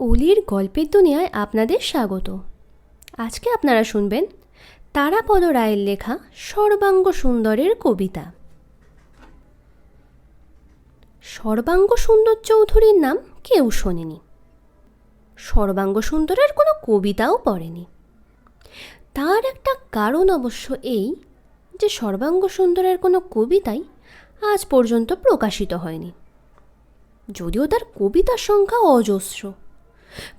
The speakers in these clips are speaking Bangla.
অলির গল্পের দুনিয়ায় আপনাদের স্বাগত। আজকে আপনারা শুনবেন তারাপদ রায়ের লেখা সর্বাঙ্গ সুন্দরের কবিতা। সর্বাঙ্গ সুন্দর চৌধুরীর নাম কেউ শোনেনি। সর্বাঙ্গ সুন্দরের কোনো কবিতাও পড়েনি। তার একটা কারণ অবশ্য এই যে সর্বাঙ্গ সুন্দরের কোনো কবিতাই আজ পর্যন্ত প্রকাশিত হয়নি। যদিও তার কবিতার সংখ্যা অজস্র।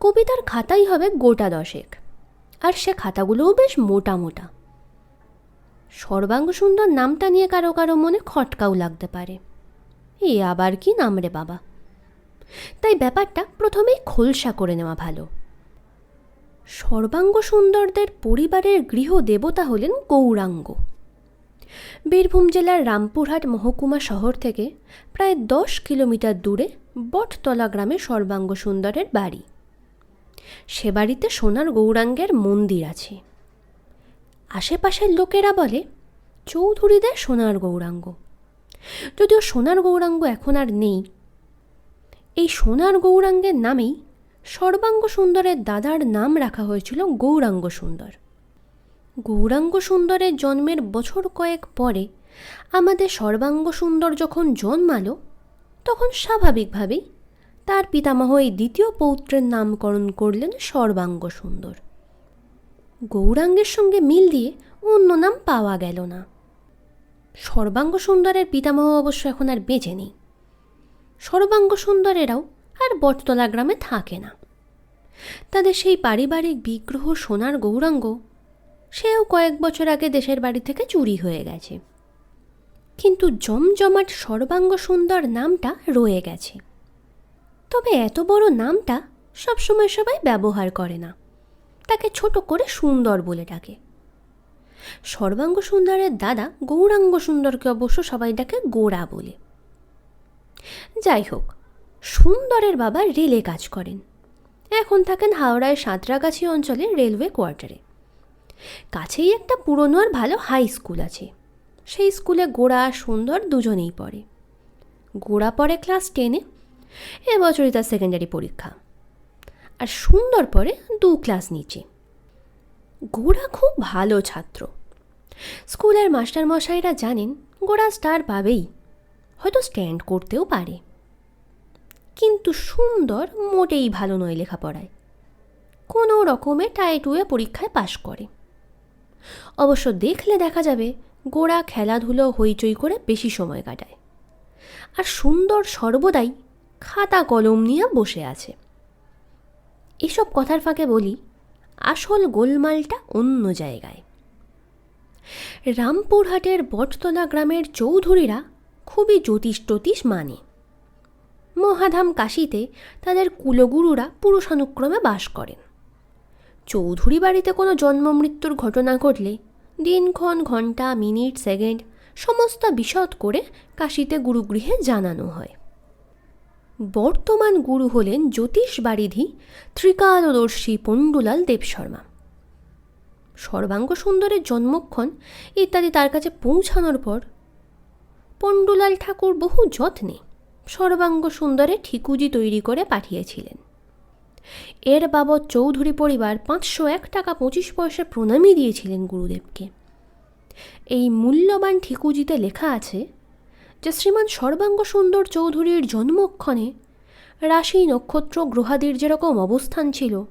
কবিতার খাতাই হবে গোটা দশেক। আর সে খাতাগুলোও বেশ মোটা মোটা। সর্বাঙ্গ সুন্দর নামটা নিয়ে কারও কারও মনে খটকাও লাগতে পারে। এ আবার কি নাম রে বাবা? তাই ব্যাপারটা প্রথমেই খোলসা করে নেওয়া ভালো। সর্বাঙ্গ সুন্দরদের পরিবারের গৃহ দেবতা হলেন গৌরাঙ্গ। বীরভূম জেলার রামপুরহাট মহকুমা শহর থেকে প্রায় দশ কিলোমিটার দূরে বটতলা গ্রামে সর্বাঙ্গ সুন্দরের বাড়ি। সে বাড়িতে সোনার গৌরাঙ্গের মন্দির আছে। আশেপাশের লোকেরা বলে, চৌধুরীদের সোনার গৌরাঙ্গ। যদিও সোনার গৌরাঙ্গ এখন আর নেই, এই সোনার গৌরাঙ্গের নামেই সর্বাঙ্গ সুন্দরের দাদার নাম রাখা হয়েছিল গৌরাঙ্গ সুন্দর। গৌরাঙ্গ সুন্দরের জন্মের বছর কয়েক পরে আমাদের সর্বাঙ্গ সুন্দর যখন জন্মালো, তখন স্বাভাবিকভাবেই তার পিতামহ এই দ্বিতীয় পৌত্রের নামকরণ করলেন সর্বাঙ্গ সুন্দর। গৌরাঙ্গের সঙ্গে মিল দিয়ে অন্য নাম পাওয়া গেল না। সর্বাঙ্গ সুন্দরের পিতামহ অবশ্য এখন আর বেঁচে নেই। সর্বাঙ্গ সুন্দরেরাও আর বটতলা গ্রামে থাকে না। তাদের সেই পারিবারিক বিগ্রহ সোনার গৌরাঙ্গ সেও কয়েক বছর আগে দেশের বাড়ি থেকে চুরি হয়ে গেছে। কিন্তু জমজমাট সর্বাঙ্গ সুন্দর নামটা রয়ে গেছে। তবে এত বড় নামটা সবসময় সবাই ব্যবহার করে না। তাকে ছোট করে সুন্দর বলে ডাকে। সর্বাঙ্গ সুন্দরের দাদা গৌরাঙ্গ সুন্দরকে অবশ্য সবাই ডাকে গোড়া বলে। যাই হোক, সুন্দরের বাবা রেলে কাজ করেন। এখন থাকেন হাওড়ায় সাঁতরাগাছি অঞ্চলে রেলওয়ে কোয়ার্টারে। কাছেই একটা পুরনো আর ভালো হাই স্কুল আছে। সেই স্কুলে গোড়া আর সুন্দর দুজনেই পড়ে। গোড়া পড়ে ক্লাস টেনে এবছরই তার সেকেন্ডারি পরীক্ষা। আর সুন্দর পরে দু ক্লাস নিচে। গোড়া খুব ভালো ছাত্র। স্কুলের মাস্টারমশাইরা জানেন গোড়া স্টার পাবেই। হয়তো স্ট্যান্ড করতেও পারে। কিন্তু সুন্দর মোটেই ভালো নয় লেখাপড়ায়। কোনো রকমে টাইটুয়ে পরীক্ষায় পাশ করে। অবশ্য দেখলে দেখা যাবে গোড়া খেলাধুলো হইচই করে বেশি সময় কাটায়। আর সুন্দর সর্বদাই খাতা কলম নিয়ে বসে আছে। এসব কথার ফাঁকে বলি, আসল গোলমালটা অন্য জায়গায়। রামপুরহাটের বটতলা গ্রামের চৌধুরীরা খুবই জ্যোতিষ মানে। মহাধাম কাশিতে তাদের কুলগুরুরা পুরুষানুক্রমে বাস করেন। চৌধুরী বাড়িতে কোনো জন্ম মৃত্যুর ঘটনা ঘটলে দিনক্ষণ ঘণ্টা মিনিট, সেকেন্ড সমস্ত বিশদ করে কাশিতে গুরুগৃহে জানানো হয়। বর্তমান গুরু হলেন জ্যোতিষ বারিধি ত্রিকালদর্শী পণ্ডুলাল দেবশর্মা সর্বাঙ্গ সুন্দরের জন্মক্ষণ ইত্যাদি তার কাছে পৌঁছানোর পর পণ্ডুলাল ঠাকুর বহু যত্নে সর্বাঙ্গ সুন্দরে ঠিকুজি তৈরি করে পাঠিয়েছিলেন। এর বাবদ চৌধুরী পরিবার পাঁচশো এক টাকা পঁচিশ পয়সা প্রণামী দিয়েছিলেন গুরুদেবকে। এই মূল্যবান ঠিকুজিতে লেখা আছে যে শ্রীমান সর্বাঙ্গ সুন্দর চৌধুরীর জন্মক্ষণে রাশি নক্ষত্র গ্রহাদির যেরকম অবস্থান ছিল,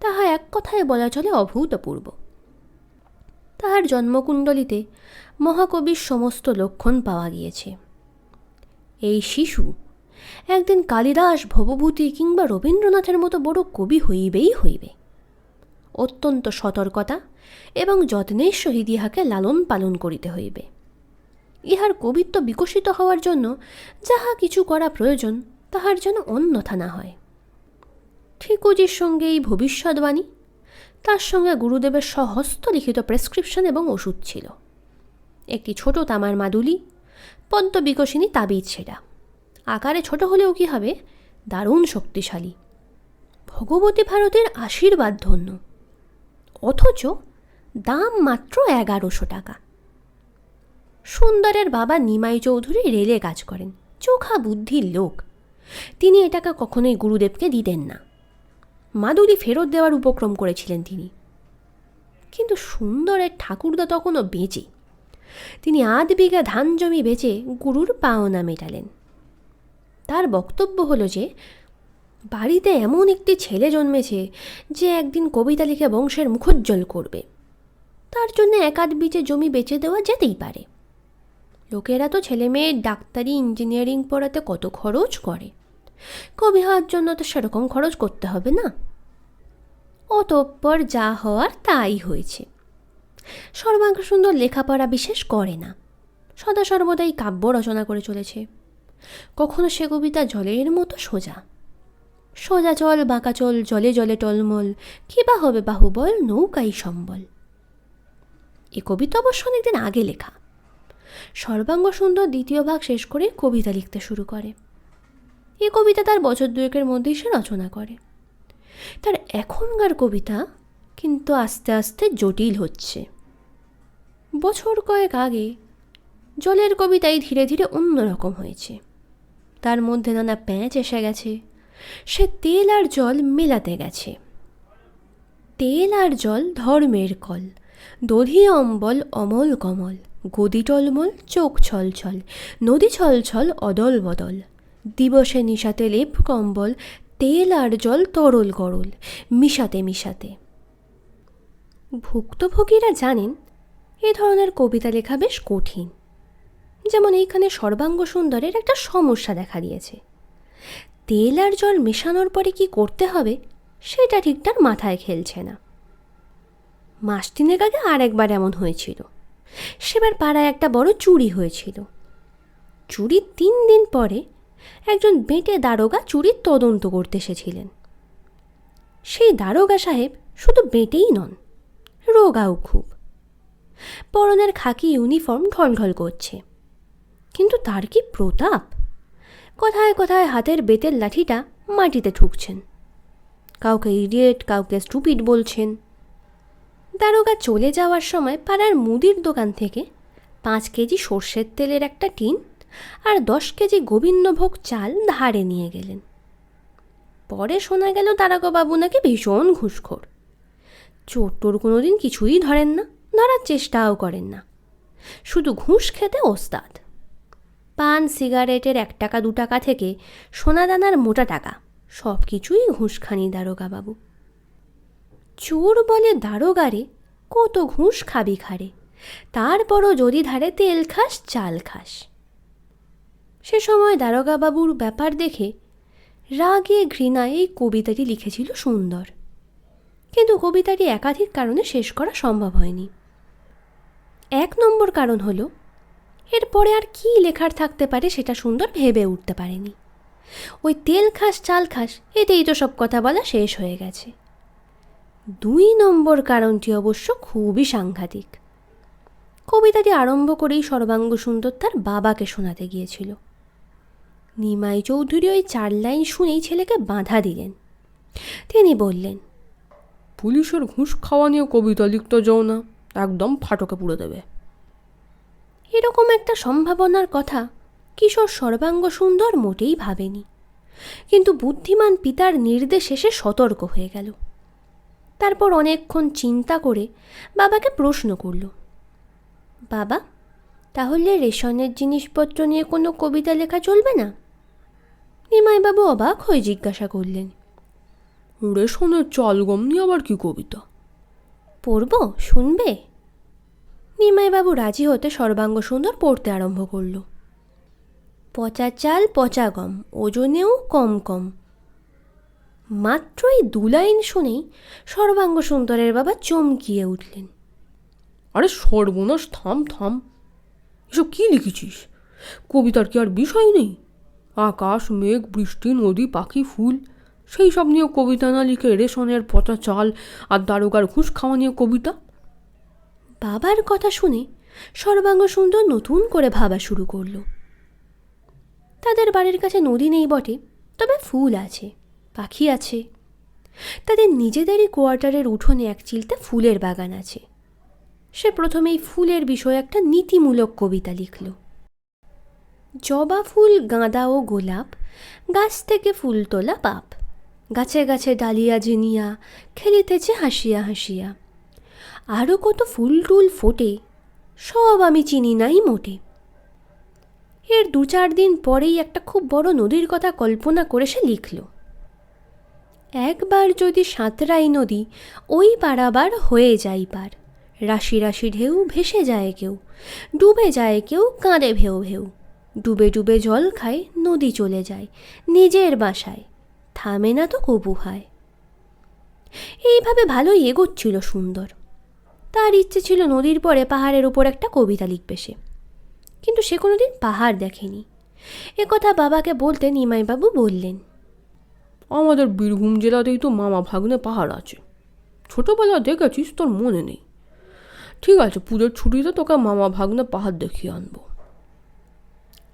তাহা এক কথায় বলা চলে অভূতপূর্ব। তাহার জন্মকুণ্ডলিতে মহাকবির সমস্ত লক্ষণ পাওয়া গিয়েছে। এই শিশু একদিন কালিদাস, ভবভূতি কিংবা রবীন্দ্রনাথের মতো বড় কবি হইবেই হইবে। অত্যন্ত সতর্কতা এবং যত্নের সহিত ইহাকে লালন পালন করিতে হইবে। ইহার কবিত্ব বিকশিত হওয়ার জন্য যাহা কিছু করা প্রয়োজন, তাহার যেন অন্যথা না হয়। ঠিকুজির সঙ্গে এই ভবিষ্যৎবাণী তার সঙ্গে গুরুদেবের সহস্ত লিখিত প্রেসক্রিপশন এবং ওষুধ ছিল। একটি ছোট তামার মাদুলি, পদ্ম বিকশিনী তাবিজ সেটা। আকারে ছোট হলেও কি হবে? দারুণ শক্তিশালী। ভগবতী ভারতের আশীর্বাদ ধন্য। অথচ দাম মাত্র এগারোশো টাকা। সুন্দরের বাবা নিমাই চৌধুরী রেলে কাজ করেন। চোখা বুদ্ধির লোক। তিনি এ টাকা কখনোই গুরুদেবকে দিতেন না। মাদুরি ফেরত দেওয়ার উপক্রম করেছিলেন তিনি। কিন্তু সুন্দরের ঠাকুরদা তখনও বেঁচে। তিনি আধ বিঘা ধান জমি বেচে গুরুর পাওনা মেটালেন। তার বক্তব্য হলো যে, বাড়িতে এমন একটি ছেলে জন্মেছে যে একদিন কবিতা লিখে বংশের মুখোজ্জ্বল করবে। তার জন্য একাধ বিচে জমি বেচে দেওয়া যেতেই পারে। লোকেরা তো ছেলে মেয়ের ডাক্তারি ইঞ্জিনিয়ারিং পড়াতে কত খরচ করে? কবি হওয়ার জন্য তো সেরকম খরচ করতে হবে না। অতঃপর যা হওয়ার তাই হয়েছে। সর্বাঙ্গ সুন্দর লেখাপড়া বিশেষ করে না। সদা সর্বদাই কাব্য রচনা করে চলেছে। কখনো সে কবিতা জলের মতো সোজা। সোজা চল, বাঁকা চল, জলে জলে টলমল, কি বা হবে বাহুবল, নৌকাই সম্বল। এ কবিতা অবশ্য অনেকদিন আগে লেখা। সর্বাঙ্গ সুন্দর দ্বিতীয় ভাগ শেষ করে কবিতা লিখতে শুরু করে। এ কবিতা তার বছর দুয়েকের মধ্যেই সে রচনা করে। তার এখনকার কবিতা কিন্তু আস্তে আস্তে জটিল হচ্ছে। বছর কয়েক আগে জলের কবিতাই ধীরে ধীরে অন্যরকম হয়েছে। তার মধ্যে নানা প্যাঁচ এসে গেছে। সে তেল আর জল মেলাতে গেছে। তেল আর জল ধর্মের কল, দধি অম্বল অমল কমল। গদি টলমল, চোখ ছল ছল নদী ছল ছল অদল বদল। দিবসে নিশাতে লেপ কম্বল, তেল আর জল তরল গরল, মিশাতে মিশাতে। ভুক্তভোগীরা জানেন, এ ধরনের কবিতা লেখা বেশ কঠিন। যেমন এইখানে সর্বাঙ্গ সুন্দরের একটা সমস্যা দেখা দিয়েছে। তেল আর জল মেশানোর পরে কি করতে হবে, সেটা ঠিক তার মাথায় খেলছে না। মাস তিনেক আগে আর একবার এমন হয়েছিল। সেবার পাড়ায় একটা বড় চুরি হয়েছিল। চুরির তিন দিন পরে একজন বেঁটে দারোগা চুরির তদন্ত করতে এসেছিলেন। সেই দারোগা সাহেব শুধু বেঁটেই নন, রোগাও খুব। পরনের খাকি ইউনিফর্ম ঢলঢল করছে। কিন্তু তার কি প্রতাপ? কোথায় কোথায় হাতের বেতের লাঠিটা মাটিতে ঠুকছেন? কাউকে ইডিয়েট কাউকে স্টুপিড বলছেন। দারোগা চলে যাওয়ার সময় পাড়ার মুদির দোকান থেকে পাঁচ কেজি সর্ষের তেলের একটা টিন আর দশ কেজি গোবিন্দভোগ চাল ধারে নিয়ে গেলেন। পরে শোনা গেল দারোগাবাবু নাকি ভীষণ ঘুষখোর। চোর টোর কোনো দিন কিছুই ধরেন না, ধরার চেষ্টাও করেন না। শুধু ঘুষ খেতে ওস্তাদ। পান, সিগারেটের এক টাকা, দু টাকা থেকে সোনাদানার মোটা টাকা সব কিছুই ঘুষখানি দারোগাবাবু চোর বলে দারোগারে কত ঘুষ খাবি খারে তারপরও যদি ধারে তেল খাস, চাল খাস। সে সময় দারোগাবাবুর ব্যাপার দেখে রাগে ঘৃণায় এই কবিতাটি লিখেছিল সুন্দর। কিন্তু কবিতাটি একাধিক কারণে শেষ করা সম্ভব হয়নি। এক নম্বর কারণ হলো, এরপরে আর কি লেখার থাকতে পারে সেটা সুন্দর ভেবে উঠতে পারেনি। ওই তেল খাস, চাল খাস, এতেই তো সব কথা বলা শেষ হয়ে গেছে। দুই নম্বর কারণটি অবশ্য খুবই সাংঘাতিক। কবিতাটি আরম্ভ করেই সর্বাঙ্গ সুন্দর তার বাবাকে শোনাতে গিয়েছিল। নিমাই চৌধুরী ওই চার লাইন শুনেই ছেলেকে বাধা দিলেন। তিনি বললেন পুলিশের ঘুষ খাওয়া নিয়ে কবিতা লিখতে যাও না একদম ফাটকে পুড়ে দেবে। এরকম একটা সম্ভাবনার কথা কিশোর সর্বাঙ্গ সুন্দর মোটেই ভাবেনি। কিন্তু বুদ্ধিমান পিতার নির্দেশে সে সতর্ক হয়ে গেল। তারপর অনেকক্ষণ চিন্তা করে বাবাকে প্রশ্ন করল বাবা তাহলে রেশনের জিনিসপত্র নিয়ে কোনো কবিতা লেখা চলবে না? নিমাইবাবু অবাক হয়ে জিজ্ঞাসা করলেন রেশনের চাল গম নিয়ে আবার কি কবিতা? পড়ব শুনবে? নিমাইবাবু রাজি হতে সর্বাঙ্গ সুন্দর পড়তে আরম্ভ করল পচা চাল পচা গম ওজনেও কম কম মাত্র এই দু লাইন শুনেই সর্বাঙ্গ সুন্দরের বাবা চমকিয়ে উঠলেন। আরে সর্বনাশ থাম থাম। এসব কি লিখেছিস? কবিতার কি আর বিষয় নেই? আকাশ মেঘ বৃষ্টি নদী পাখি ফুল। সেই সব নিয়ে কবিতা না লিখে রেশনের পচা চাল আর দারোগার ঘুষ খাওয়া নিয়ে কবিতা? বাবার কথা শুনে সর্বাঙ্গ সুন্দর নতুন করে ভাবা শুরু করল। তাদের বাড়ির কাছে নদী নেই বটে তবে ফুল আছে। পাখি আছে। তাদের নিজেদেরই কোয়ার্টারের উঠোনে এক চিলতে ফুলের বাগান আছে। সে প্রথমেই ফুলের বিষয়ে একটা নীতিমূলক কবিতা লিখল। জবা ফুল, গাঁদা ও গোলাপ, গাছ থেকে ফুল তোলা পাপ। গাছে গাছে ডালিয়া জিনিয়া, খেলিতেছে হাসিয়া হাসিয়া। আরও কত ফুল টুল ফোটে, সব আমি চিনি নাই মোটে। এর দু চার দিন পরেই একটা খুব বড় নদীর কথা কল্পনা করে সে লিখল। একবার যদি সাঁতরাই নদী, ওই পারাবার হয়ে যাই পার। রাশি রাশি ঢেউ ভেসে যায় কেউ, ডুবে যায় কেউ, কাঁদে ভেউ ভেউ। ডুবে ডুবে জল খায়, নদী চলে যায়, নিজের বাসায়, থামে না তো কবু হয়। এইভাবে ভালোই এগোচ্ছিল সুন্দর। তার ইচ্ছে ছিল নদীর পরে পাহাড়ের উপর একটা কবিতা লিখবে সে। কিন্তু সে কোনোদিন পাহাড় দেখেনি। একথা বাবাকে বলতে নিমাইবাবু বললেন আমাদের বীরভূম জেলাতেই তো মামা ভাগ্নে পাহাড় আছে। ছোটোবেলা দেখেছিস তোর মনে নেই। ঠিক আছে, পুজোর ছুটিতে তোকে মামা ভাগ্নে পাহাড় দেখিয়ে আনব।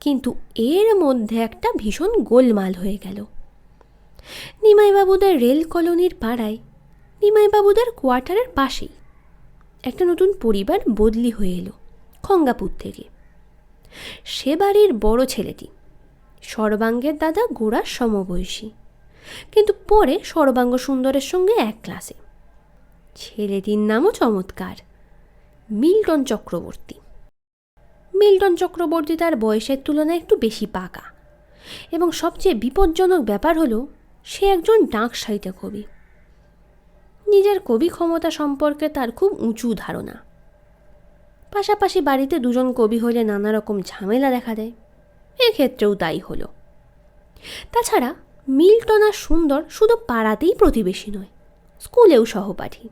কিন্তু এর মধ্যে একটা ভীষণ গোলমাল হয়ে গেল। নিমাইবাবুদের রেল কলোনির পাড়ায়, নিমাইবাবুদের কোয়ার্টারের পাশেই একটা নতুন পরিবার বদলি হয়ে এলো খঙ্গাপুর থেকে। সে বাড়ির বড় ছেলেটি, সর্বাঙ্গের দাদা গোড়ার সমবয়সী। কিন্তু পরে সর্বাঙ্গ সুন্দরের সঙ্গে এক ক্লাসে। ছেলেটির নামও চমৎকার, মিল্টন চক্রবর্তী। মিল্টন চক্রবর্তী তার বয়সের তুলনায় একটু বেশি পাকা এবং সবচেয়ে বিপজ্জনক ব্যাপার হলো সে একজন ডাক সাহিত্য কবি। নিজের কবি ক্ষমতা সম্পর্কে তার খুব উঁচু ধারণা। পাশাপাশি বাড়িতে দুজন কবি হলে নানা রকম ঝামেলা দেখা দেয়। এক্ষেত্রেও তাই হলো। তাছাড়া মিল্টন আর সুন্দর শুধু পাড়াতেই প্রতিবেশী নয়, স্কুলেও সহপাঠী।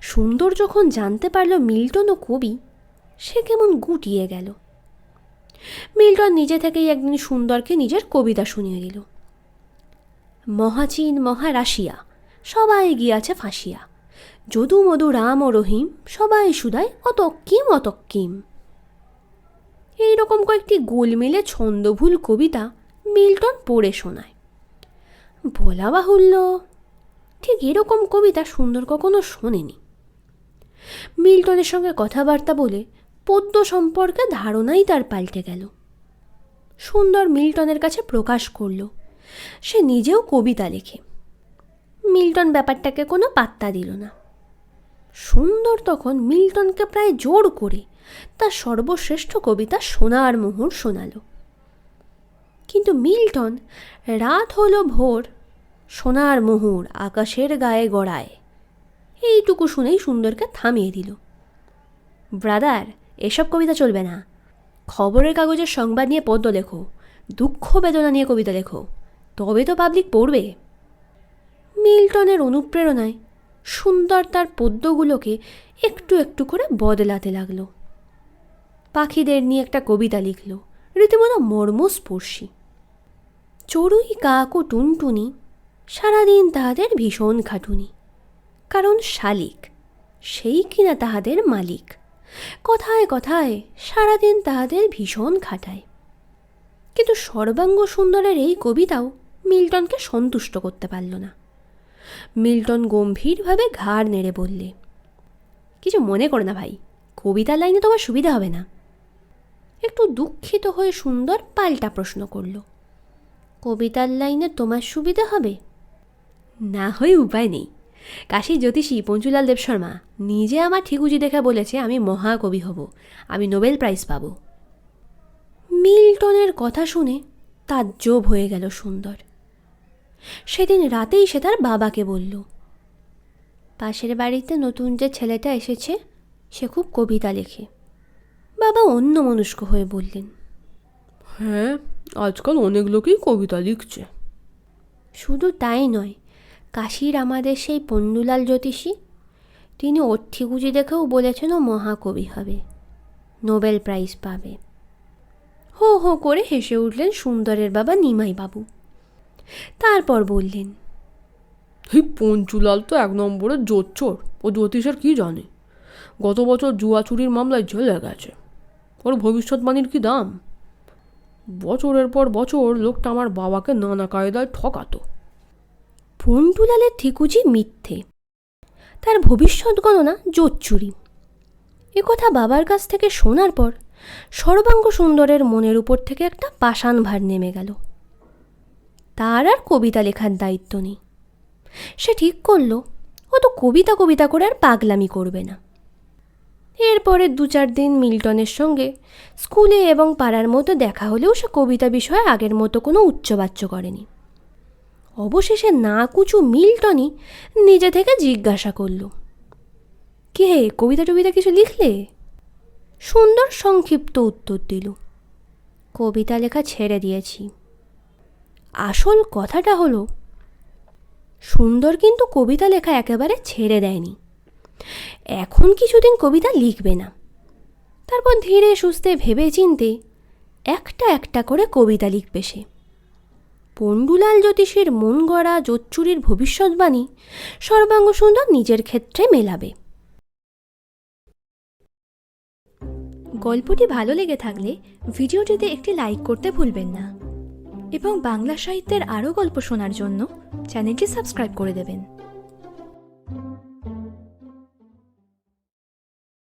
সুন্দর যখন জানতে পারল মিল্টনও কবি, সে কেমন গুটিয়ে গেল। মিল্টন নিজে থেকেই একদিন সুন্দরকে নিজের কবিতা শুনিয়ে দিল। মহাচীন মহারাশিয়া, সবাই গিয়াছে ফাঁসিয়া। যদু মধু রাম ও রহিম, সবাই সুদায় অতক্কিম অতক্কিম। এইরকম কয়েকটি গোলমেলে ছন্দভুল কবিতা মিল্টন পড়ে শোনায়। বলা বাহুল্য। ঠিক এরকম কবিতা সুন্দর কখনো শোনেনি। মিল্টনের সঙ্গে কথাবার্তা বলে পদ্য সম্পর্কে ধারণাই তার পাল্টে গেল। সুন্দর মিল্টনের কাছে প্রকাশ করল, সে নিজেও কবিতা লেখে। মিল্টন ব্যাপারটাকে কোনো পাত্তা দিল না। সুন্দর তখন মিল্টনকে প্রায় জোর করে তার সর্বশ্রেষ্ঠ কবিতা সোনার মোহর শোনালো। কিন্তু মিল্টন রাত হলো ভোর সোনার মোহর আকাশের গায়ে গড়ায়। এইটুকু শুনেই সুন্দরকে থামিয়ে দিল। ব্রাদার, এসব কবিতা চলবে না। খবরের কাগজের সংবাদ নিয়ে পদ্য লেখো, দুঃখ বেদনা নিয়ে কবিতা লেখো। তবে তো পাবলিক পড়বে। মিল্টনের অনুপ্রেরণায় সুন্দর তার পদ্যগুলোকে একটু একটু করে বদলাতে লাগল। পাখিদের নিয়ে একটা কবিতা লিখল, রীতিমতো মর্মস্পর্শী। চড়ুই কাক ও টুনটুনি সারাদিন তাহাদের ভীষণ খাটুনি। কারণ শালিক, সেই কিনা তাহাদের মালিক। কথায় কথায় সারাদিন তাহাদের ভীষণ খাটায়। কিন্তু সর্বাঙ্গ সুন্দরের এই কবিতাও মিল্টনকে সন্তুষ্ট করতে পারল না। মিল্টন গম্ভীরভাবে ঘাড় নেড়ে বললে, কিছু মনে করো না ভাই, কবিতার লাইনে তোমার সুবিধা হবে না। একটু দুঃখিত হয়ে সুন্দর পাল্টা প্রশ্ন করল, কবিতার লাইনে তোমার সুবিধা হবে? না হয়ে উপায় নেই। কাশী জ্যোতিষী পঞ্চুলাল দেব শর্মা নিজে আমার ঠিকুজি দেখে বলেছে আমি মহাকবি হব আমি নোবেল প্রাইজ পাব। মিল্টনের কথা শুনে তাজ্জব হয়ে গেল সুন্দর। সেদিন রাতেই সে তার বাবাকে বলল পাশের বাড়িতে নতুন যে ছেলেটা এসেছে সে খুব কবিতা লেখে। বাবা অন্য মনস্ক হয়ে বললেন হ্যাঁ আজকাল অনেক লোকই কবিতা লিখছে। শুধু তাই নয় কাশীর আমাদের সেই পন্ডুলাল জ্যোতিষী? তিনি অর্থিগুজি দেখেও বলেছেন ও মহাকবি হবে। নোবেল প্রাইজ পাবে। হো হো করে হেসে উঠলেন সুন্দরের বাবা নিমাই বাবু তারপর বললেন এই পঞ্চুলাল তো এক নম্বরের জোচ্চোর। ও জ্যোতিষের কি জানে? গত বছর জুয়া চুরির মামলায় জেলে গেছে। ওর ভবিষ্যৎবাণীর কি দাম? বছরের পর বছর লোকটা আমার বাবাকে নানা কায়দায় ঠকাতো। পন্টুলালের ঠিকুজি মিথ্যে, তার ভবিষ্যৎ গণনা জোচ্চুরি। কথা বাবার কাছ থেকে শোনার পর সর্বাঙ্গ সুন্দরের মনের উপর থেকে একটা পাষাণ ভার নেমে গেল। তার আর কবিতা লেখার দায়িত্ব নেই। সে ঠিক করল, ও তো কবিতা কবিতা করে আর পাগলামি করবে না। এরপরে দু চার দিন মিল্টনের সঙ্গে স্কুলে এবং পাড়ার মতো দেখা হলেও সে কবিতা বিষয়ে আগের মতো কোনো উচ্চবাচ্য করেনি। অবশেষে না কুচু মিল্টনই নিজে থেকে জিজ্ঞাসা করল, কে হে, কবিতা টবিতা কিছু লিখলে? সুন্দর সংক্ষিপ্ত উত্তর দিল, কবিতা লেখা ছেড়ে দিয়েছি। আসল কথাটা হলো, সুন্দর কিন্তু কবিতা লেখা একেবারে ছেড়ে দেয়নি। এখন কিছুদিন কবিতা লিখবে না। তারপর ধীরে সুস্থে ভেবে চিনতে একটা একটা করে কবিতা লিখবে সে। পণ্ডুলাল জ্যোতিষের মন গড়া জোচ্চুরির ভবিষ্যৎবাণী সর্বাঙ্গ সুন্দর নিজের ক্ষেত্রে মেলাবে। গল্পটি ভালো লেগে থাকলে ভিডিওটিতে একটি লাইক করতে ভুলবেন না এবং বাংলা সাহিত্যের আরও গল্প শোনার জন্য চ্যানেলটি সাবস্ক্রাইব করে দেবেন।